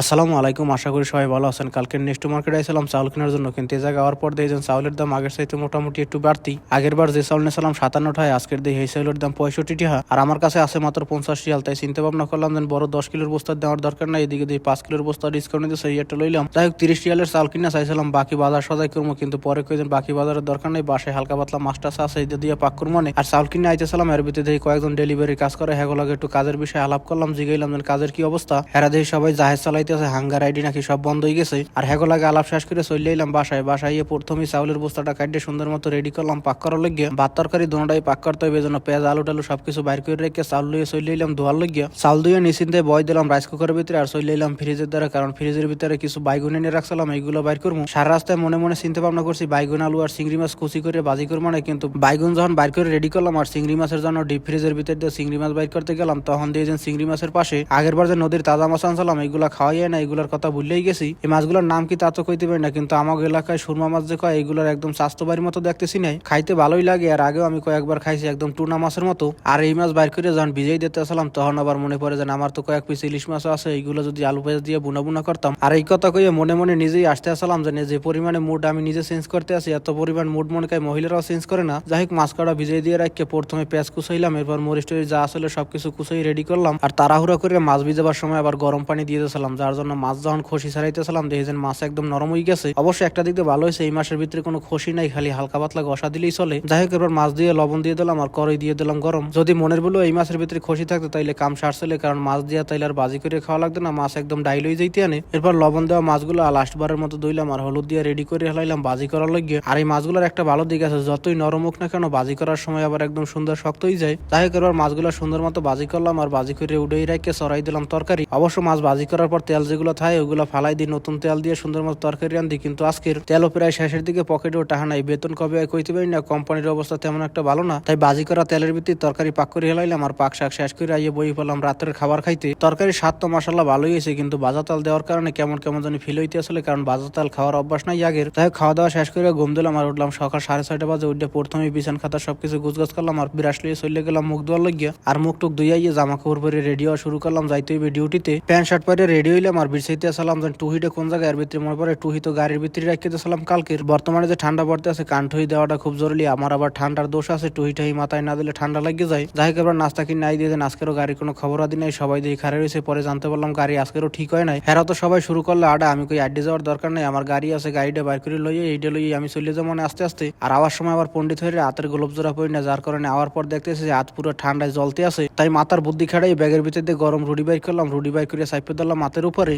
আসসালামু আলাইকুম, আশা করি সবাই ভালো আছেন। কালকে নেক্সট মার্কেটে আসলাম চাউল কেনার জন্য। কিন্তু এ জায়গায় যাওয়ার পর দেখছেন চাউলের দাম আগের চাইতে মোটামুটি একটু বাড়তি। আগের বার যে চাউল নিয়েছিলাম, সাতান্ন টাকায়, আজকের দিয়ে এই চাউলের দাম পঁয়ষট্টি টাকা। আর আমার কাছে আছে মাত্র পঞ্চাশ রিয়াল, তাই চিন্তা ভাবনা করলাম যে বড় দশ কিলোর বস্তা দেওয়ার দরকার নাই। এদিকে দিয়ে পাঁচ কিলোর বস্তা ডিসকাউন্ট দিতে সেই একটা লইলাম। যাই হোক, তিরিশ রিয়ালের চাউল কিনা চাইছিলাম, বাকি বাজার সদাই করব, কিন্তু পরে কয়েকদিন বাকি বাজারের দরকার নেই। বাসায় হালকা পাতলা মাছটা আছে এই দিয়ে পাক করব। আর চাউল কিনে আইতেছিলাম, এর ভিতরে দেখি কয়েকজন ডেলিভারি কাজ করে হ্যাগোলাগে একটু কাজের বিষয়ে আলাপ করলাম, জিগাইলাম কাজের কি অবস্থা। হেরা দেখি সবাই জাহাজ চালাইতেছে হাঙ্গার আইডি নাকি সব বন্ধ হয়ে গেছে। আর হ্যাগো লাগে আলাপ শেষ করে চলে এলাম বাসায়। বাসায় প্রথমে চাউলের বস্তাটা কাটিয়ে সুন্দর মতো রেডি করলাম পাক করার লাগিয়ে ভাত তরকারি দোনোটাই পাক করতে হবে জন্য পেঁয়াজ, আলু টালু সবকিছু বাইর করে রেখে চাউল লিয়ে চলে এলাম ধোয়ার লাগিয়ে চাউল দিয়ে নিশ্চিন্তে বয় দিলাম রাইস কুকারের ভিতরে আর চলে এলাম ফ্রিজের দ্বারা, কারণ ফ্রিজের ভিতরে কিছু বাইগুন এনে রাখছিলাম, এইগুলো বাইর করব। সারা রাস্তায় মনে মনে চিন্তা ভাবনা করছি, বাইগুন, আলু আর চিংড়ি মাছ কুচি করে বাজি করব না, কিন্তু বাইগুন যখন বাইর করে রেডি করলাম আর চিংড়ি মাছের জন্য ডিপ ফ্রিজের ভিতর দিয়ে চিংড়ি মাছ বাইর করতে গেলাম, তখন দিয়ে চিংড়ি মাছের পাশে আগের বার যে নদীর তাজা মাছ আনছিলাম এইগুলা খাওয়াই না এগুলোর কথা ভুললেই গেছি। এই মাছগুলোর নাম কি তা তো কইতে পারি না কিন্তু আমার এলাকায় সুরমা মাছ যে কয় এইগুলোর একদম স্বাস্থ্যবাড়ির মতো দেখতেছি নাই। খাইতে ভালোই লাগে আর আগেও আমি কয়েকবার খাইছি একদম টুনা মাছের মতো। আর এই মাছ বাইর করে যখন ভিজেই দিতে আসলাম তখন আবার মনে পড়ে যে না, আমার তো কয়েক পিস ইলিশ মাছ আছে এইগুলো যদি আলু পেঁয়াজ দিয়ে বুনা বুনা করতাম। আর এই কথা কইয়ে মনে মনে নিজেই আসতে আসলাম যে যে পরিমাণে মুড আমি নিজে চেঞ্জ করতে আসি এত পরিমাণ মুড মনে কায় মহিলারাও চেঞ্জ করে না। যাই হোক মাছ কাটা ভিজিয়ে দিয়ে রাখকে প্রথমে পেঁয়াজ কুচাইলাম এরপর মরিচ যা আসলে সবকিছু কুচাই রেডি করলাম। আর তাড়াহুড়া করে মাছ ভিজাবার সময় আবার গরম পানি দিয়ে দিয়েছিলাম। যার জন্য মাছ যখন খসি ছাড়াইতেছিলাম, দেখেছেন মাছ একদম নরম হয়ে গেছে। অবশ্যই একটা দিক দিয়ে ভালো হয়েছে, এই মাসের ভিতরে কোনো খসি নাই, খালি হালকা পাতলা গসা দিলেই চলে। যাই হোক, এবার মাছ দিয়ে লবণ দিয়ে দিলাম আর করই দিয়ে দিলাম গরম। যদি মনের বলো এই মাসের ভিতরে খসি থাকতো, তাইলে কাম সারছিলে কারণ মাছ দিয়ে তাইলে আর বাজি করে খাওয়া লাগতো না, মাছ একদম ডাইল হয়ে যাইতে আনে। এরপর লবণ দেওয়া মাছগুলো লাস্ট বারের মতো দইলাম আর হলুদ দিয়ে রেডি করে হেলাইলাম বাজি করার লাগিয়ে আর এই মাছগুলোর একটা ভালো দিক আছে, যতই নরম হোক না কেন, বাজি করার সময় আবার একদম সুন্দর শক্ত হয়ে যায়। যাই হোক, এবার মাছগুলো সুন্দর মতো বাজি করলাম আর বাজি করে উঠেই রেখে সরাই দিলাম তরকারি। অবশ্য মাছ বাজি করার পর তেল যেগুলো থাকে, ওগুলো ফালাই দিই, নতুন তেল দিয়ে সুন্দর মতো তরকারি আনদি কিন্তু আজকের তেলও প্রায় শেষের দিকে পকেটেও টাকা নাই। বেতন কবে কইতে পারি না, কোম্পানির অবস্থা তেমন একটা ভালো না। তাই বাজি করা তেলের ভিত্তি তরকারি পাক করে হেলাইলাম আর পাক শাক শেষ করে আইয়ে বই পেলাম রাতের খাবার খাইতে। তরকারি স্বাদ তো মশলা ভালোই হয়েছে, কিন্তু বাজা তাল দেওয়ার কারণে কেমন কেমন জানি ফিল হইতে আসলে, কারণ বাজা তাল খাওয়ার অভ্যাস নাই আগের। তাই খাওয়া দাওয়া শেষ করে ঘুম দিলাম আর উঠলাম সকাল সাড়ে ছয়টা বাজে, উঠে প্রথমে বিছান খাতা সবকিছু গুছগাছ করলাম আর বিরাস লিয়ে চলে গেলাম মুখ ধোয়ার লাগিয়া আর মুখ টুক ধুইয়া ইয়ে জামা কাপড় পরে রেডি হওয়া শুরু করলাম, যাইতে হইবে ডিউটিতে প্যান্ট শার্ট পরে রেডি হইলাম আর বিরসাইতে আসলাম যে টুহিটা কোন জায়গায়, এর ভিতরে মনে পড়ে টুহি তো গাড়ির ভিতরে রাখিতে আসলাম কালকের বর্তমানে যে ঠান্ডা পড়তে আছে, কান ঠুই দেওয়াটা খুব জরুরি। আমার আবার ঠান্ডার দোষ আছে, টুহি টাহি মাথায় না দিলে ঠান্ডা লাগিয়ে যায়। যাই হোক, এবার নাস্তা কিনে নাই দিয়ে আজকেরও গাড়ির কোনো খবর আদি নাই, সবাই দিয়ে খারে রয়েছে পরে জানতে পারলাম গাড়ি আজকেরও ঠিক হয় নাই। হেরা তো সবাই শুরু করলে আডা আমি কই আড্ডি যাওয়ার দরকার নাই, আমার গাড়ি আছে, গাড়িটা বাইর করে লইয়ে এইটা লইয়ে আমি চলে যাব মানে আস্তে আস্তে। আর আওয়ার সময় আবার পণ্ডিত হয়ে হাতের গোলপ জোড়া পড়ি না, যার কারণে আওয়ার পর দেখতেছে যে হাত পুরো ঠান্ডায় জ্বলতে আছে। তাই মাথার বুদ্ধি খাড়াই ব্যাগের ভিতরে গরম রুটি বাইর করলাম, রুটি বাইর করে সাইপে দিলাম মাথার উপরে